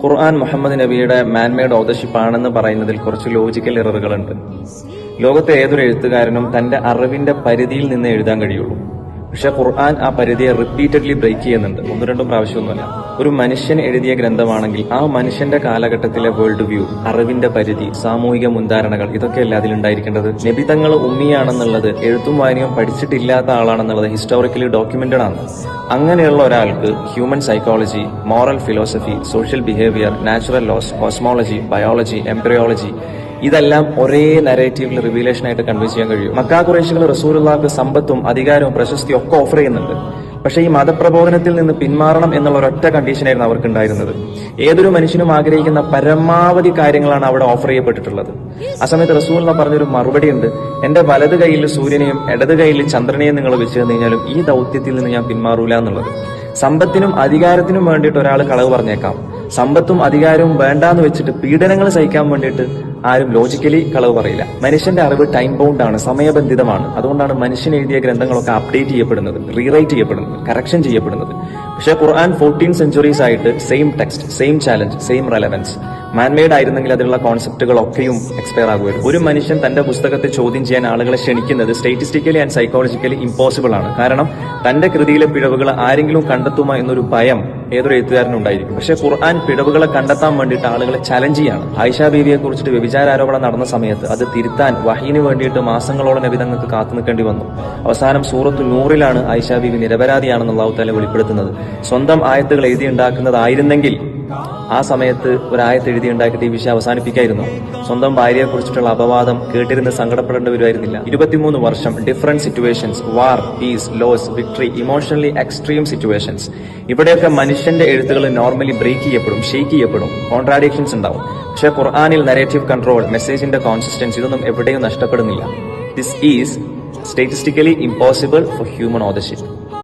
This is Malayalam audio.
ഖുർആൻ മുഹമ്മദ് നബിയുടെ മാൻമെയ്ഡ് ഓതർഷിപ്പ് ആണെന്ന് പറയുന്നതിൽ കുറച്ച് ലോജിക്കൽ എററുകളുണ്ട് ലോകത്തെ ഏതൊരു എഴുത്തുകാരനും തന്റെ അറിവിന്റെ പരിധിയിൽ നിന്ന് എഴുതാൻ കഴിയുള്ളൂ. പക്ഷെ ഖുർആൻ ആ പരിധിയെ റിപ്പീറ്റഡ്ലി ബ്രേക്ക് ചെയ്യുന്നുണ്ട്. ഒന്നും രണ്ടും പ്രാവശ്യമൊന്നുമല്ല. ഒരു മനുഷ്യൻ എഴുതിയ ഗ്രന്ഥമാണെങ്കിൽ ആ മനുഷ്യന്റെ കാലഘട്ടത്തിലെ വേൾഡ് വ്യൂ അറിവിന്റെ പരിധി സാമൂഹിക മുൻധാരണകൾ ഇതൊക്കെയല്ല അതിലുണ്ടായിരിക്കേണ്ടത്? നിബിതങ്ങൾ ഉമ്മിയാണെന്നുള്ളത് എഴുത്തും വായനയും പഠിച്ചിട്ടില്ലാത്ത ആളാണെന്നുള്ളത് ഹിസ്റ്റോറിക്കലി ഡോക്യുമെന്റഡ് ആണ്. അങ്ങനെയുള്ള ഒരാൾക്ക് human psychology moral philosophy social behaviour natural laws cosmology biology embryology ഇതെല്ലാം ഒരേ നരേറ്റീവിൽ റിവീലേഷൻ ആയിട്ട് കൺവിൻസ് ചെയ്യാൻ കഴിയും. മക്കാ കുറേശികൾ റസൂലുള്ളാർക്ക് സമ്പത്തും അധികാരവും പ്രശസ്തിയും ഒക്കെ ഓഫർ ചെയ്യുന്നുണ്ട്. പക്ഷേ ഈ മതപ്രബോധനത്തിൽ നിന്ന് പിന്മാറണം എന്നുള്ള ഒരൊറ്റ കണ്ടീഷനായിരുന്നു അവർക്ക് ഉണ്ടായിരുന്നത് ഏതൊരു മനുഷ്യനും ആഗ്രഹിക്കുന്ന പരമാവധി കാര്യങ്ങളാണ് അവിടെ ഓഫർ ചെയ്യപ്പെട്ടിട്ടുള്ളത്. ആ സമയത്ത് റസൂൽ എന്ന് പറഞ്ഞൊരു മറുപടി ഉണ്ട് എന്റെ വലത് കൈയിൽ സൂര്യനെയും ഇടത് കൈയിൽ ചന്ദ്രനെയും നിങ്ങൾ വെച്ച് കഴിഞ്ഞാലും ഈ ദൗത്യത്തിൽ നിന്ന് ഞാൻ പിന്മാറൂല എന്നുള്ളത്. സമ്പത്തിനും അധികാരത്തിനും വേണ്ടിയിട്ട് ഒരാൾ കളവ് പറഞ്ഞേക്കാം. സമ്പത്തും അധികാരവും വേണ്ടാന്ന് വെച്ചിട്ട് പീഡനങ്ങൾ സഹിക്കാൻ വേണ്ടിയിട്ട് ആരും ലോജിക്കലി കളവ് പറയില്ല. മനുഷ്യന്റെ അറിവ് ടൈം ബൗണ്ട് ആണ് സമയബന്ധിതമാണ്. അതുകൊണ്ടാണ് മനുഷ്യൻ എഴുതിയ ഗ്രന്ഥങ്ങളൊക്കെ അപ്ഡേറ്റ് ചെയ്യപ്പെടുന്നത് റീറൈറ്റ് ചെയ്യപ്പെടുന്നത് കറക്ഷൻ ചെയ്യപ്പെടുന്നത്. പക്ഷേ ഖുർആൻ ഫോർട്ടീൻ സെഞ്ചുറീസ് ആയിട്ട് same text same challenge same relevance man-made ആയിരുന്നെങ്കിൽ അതിലുള്ള കോൺസെപ്റ്റുകളൊക്കെയും എക്സ്പയർ ആകുമായിരുന്നു. ഒരു മനുഷ്യൻ തന്റെ പുസ്തകത്തെ ചോദ്യം ചെയ്യാൻ ആളുകളെ ക്ഷണിക്കുന്നത് സ്റ്റേറ്റിസ്റ്റിക്കലി ആൻഡ് സൈക്കോളജിക്കലി ഇമ്പോസിബിൾ ആണ്. കാരണം തന്റെ കൃതിയിലെ പിഴവുകൾ ആരെങ്കിലും കണ്ടെത്തുമോ എന്നൊരു ഭയം ഏതൊരു എഴുത്തുകാരനും ഉണ്ടായിരിക്കും. പക്ഷേ ഖുർആൻ പിഴവുകളെ കണ്ടെത്താൻ വേണ്ടിയിട്ട് ആളുകളെ ചലഞ്ച് ചെയ്യാണ്. ആയിഷ ബീവിയെ കുറിച്ചിട്ട് വ്യഭിചാരോപണം നടന്ന സമയത്ത് അത് തിരുത്താൻ വഹീന് വേണ്ടിയിട്ട് മാസങ്ങളോളം നബി തങ്ങൾക്ക് കാത്തു നിൽക്കേണ്ടി വന്നു. അവസാനം സൂറത്ത് നൂറിലാണ് ആയിഷ ബീവി നിരപരാധിയാണെന്ന് അള്ളാഹു താല വെളിപ്പെടുത്തുന്നത്. സ്വന്തം ആയത്തുകൾ എഴുതിയുണ്ടാക്കുന്നതായിരുന്നെങ്കിൽ ആ സമയത്ത് ഒരായത്ത് എഴുതി ഉണ്ടാക്കിയിട്ട് ഈ വിഷയം അവസാനിപ്പിക്കായിരുന്നു. സ്വന്തം ഭാര്യയെ കുറിച്ചിട്ടുള്ള അപവാദം കേട്ടിരുന്ന് സങ്കടപ്പെടേണ്ടി വരുമായിരുന്നില്ല. ഇരുപത്തിമൂന്ന് വർഷം different situations war peace loss victory emotionally extreme situations ഇവിടെയൊക്കെ മനുഷ്യന്റെ എഴുത്തുകൾ നോർമലി ബ്രേക്ക് ചെയ്യപ്പെടും ഷെയ്ക്ക് ചെയ്യപ്പെടും കോൺട്രാഡിക്ഷൻസ് ഉണ്ടാവും. പക്ഷെ ഖുർആാനിൽ നരേറ്റീവ് കൺട്രോൾ മെസ്സേജിന്റെ കോൺസിസ്റ്റൻസ് ഇതൊന്നും എവിടെയും നഷ്ടപ്പെടുന്നില്ല. This is statistically impossible for human authorship